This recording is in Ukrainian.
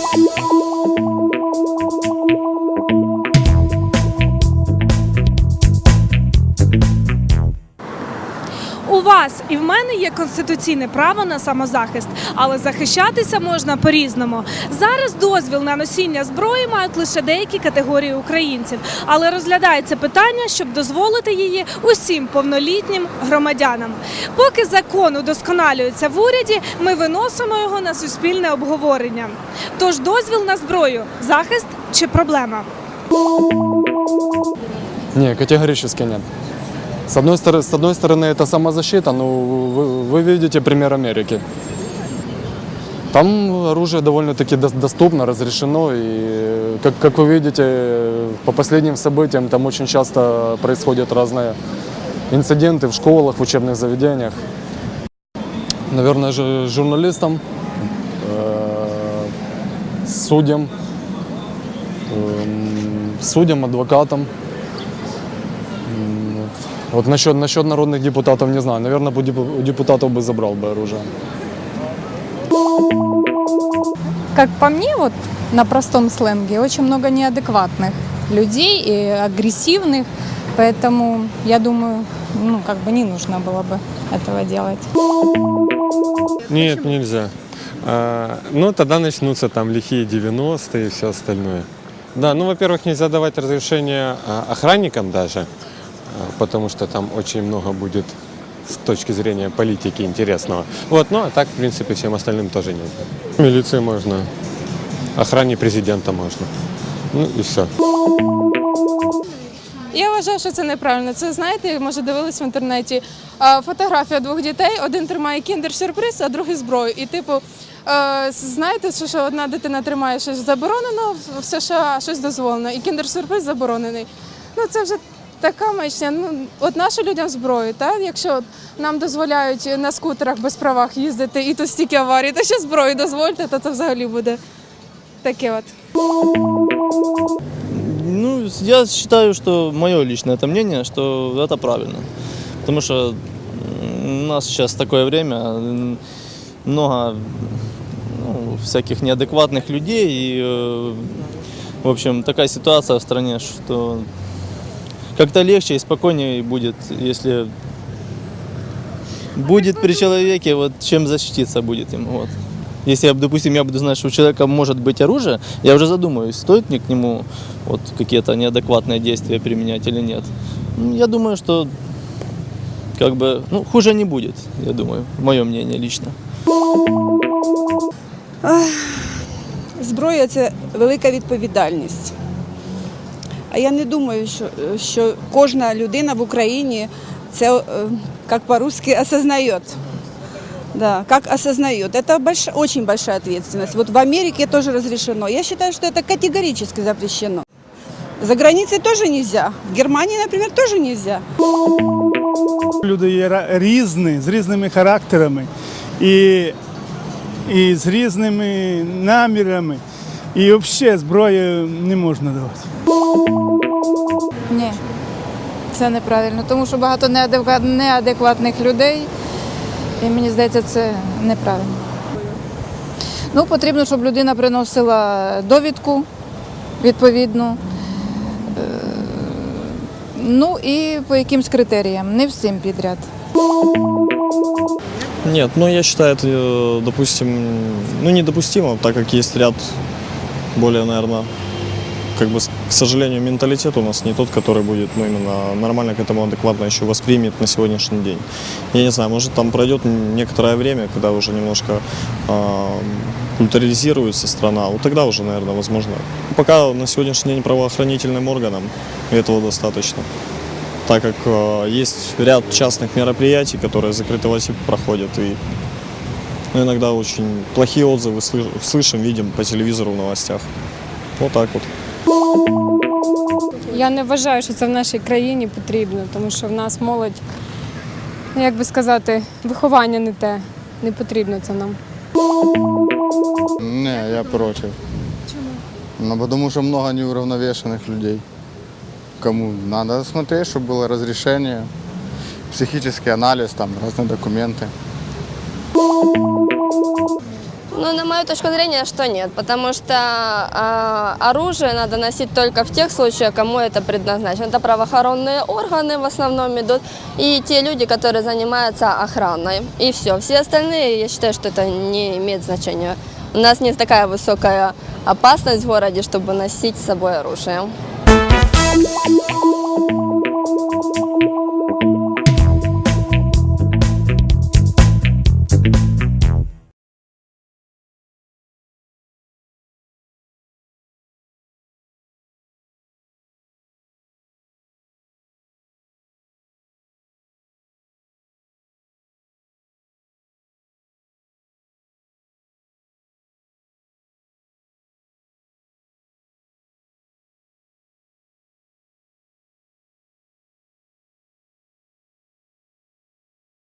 Thank you. Мене є конституційне право на самозахист, але захищатися можна по-різному. Зараз дозвіл на носіння зброї мають лише деякі категорії українців, але розглядається питання, щоб дозволити її усім повнолітнім громадянам. Поки закон удосконалюється в уряді, ми виносимо його на суспільне обговорення. Тож дозвіл на зброю захист чи проблема? Не, категорически нет. С одной, стороны, с одной стороны, это самозащита, но вы, вы видите пример Америки. Там оружие довольно-таки дос- доступно, разрешено. И, как, как вы видите, по последним событиям там очень часто происходят разные инциденты в школах, в учебных заведениях. Наверное, же журналистам, э, судьям, эм, судьям, адвокатам. Вот насчет, насчет народных депутатов не знаю. Наверное, у депутатов бы забрал бы оружие. Как по мне, вот на простом сленге, очень много неадекватных людей и агрессивных, поэтому я думаю, ну, как бы не нужно было бы этого делать. Нет, нельзя. А, ну, тогда начнутся там лихие 90-е и все остальное. Да, ну, во-первых, нельзя давать разрешение а, охранникам даже, потому что там очень много будет с точки зрения политики интересного. Вот, ну, а так, в принципе, всем остальным тоже нельзя. Милиции можно, охране президента можно. Ну, и все. Я вважаю, що це неправильно. Це знаєте, може дивились в інтернеті. Фотографія двох дітей: один тримає кіндер-сюрприз, а другий зброю. І типу, е, знаєте, що, одна дитина тримає щось заборонено в США, щось дозволено, і кіндер-сюрприз заборонений. Ну це вже така маячня. Ну от нащо людям зброю, та якщо от нам дозволяють на скутерах без правах їздити, і то стільки аварій, то ще зброю дозвольте, то це взагалі буде таке от. Ну, я считаю, что мое личное это мнение, что это правильно. Потому что м, у нас сейчас такое время, м, много ну, всяких неадекватных людей, и, э, в общем, такая ситуация в стране, что как-то легче и спокойнее будет, если будет при человеке, вот чем защититься будет ему. Вот. Если, я, допустим, я буду знать, что у человека может быть оружие, я уже задумаюсь, стоит мне к нему вот какие-то неадекватные действия применять или нет. Ну, Я думаю, что как бы, ну, хуже не будет, я думаю, мое мнение лично. Зброя це велика відповідальність. А я не думаю, що, що кожна людина в Україні це, е, як по-русски, осознает. Да, как осознает. Это больш, очень большая ответственность. Вот в Америке тоже разрешено. Я считаю, что это категорически запрещено. За границей тоже нельзя. В Германии, например, тоже нельзя. Люди є ра- різні, з різними характерами і, і з різними намірами. І взагалі зброю не можна давати. Ні, це неправильно, тому що багато неадекватних людей, і мені здається, це неправильно. Ну, потрібно, щоб людина приносила довідку відповідну. Е, Ну і по якимсь критеріям, не всім підряд. Нет, ну я считаю это, э, допустим, ну недопустимо, так как есть ряд более, наверное, как бы, к сожалению, менталитет у нас не тот, который будет, ну, именно нормально к этому адекватно еще воспримет на сегодняшний день. Я не знаю, может там пройдет некоторое время, когда уже немножко э, культурализируется страна, вот тогда уже, наверное, возможно. Пока на сегодняшний день правоохранительным органам этого достаточно так как э, есть ряд частных мероприятий, которые закрытого типа проходят, и ну, иногда очень плохие отзывы слы- слышим, видим по телевизору в новостях. Вот так вот. Я не вважаю, що це в нашій країні потрібно, тому що в нас молодь, ну, як би сказати, виховання не те. Не потрібно це нам. Не, я против. Чому? Ну, потому что много неуравновешенных людей. Кому надо смотреть, чтобы было разрешение, психический анализ, там разные документы. Ну, на мою точку зрения, что нет, потому что а, оружие надо носить только в тех случаях, кому это предназначено. Это правоохранные органы в основном идут и те люди, которые занимаются охраной. И все. Все остальные, я считаю, что это не имеет значения. У нас не такая высокая опасность в городе, чтобы носить с собой оружие.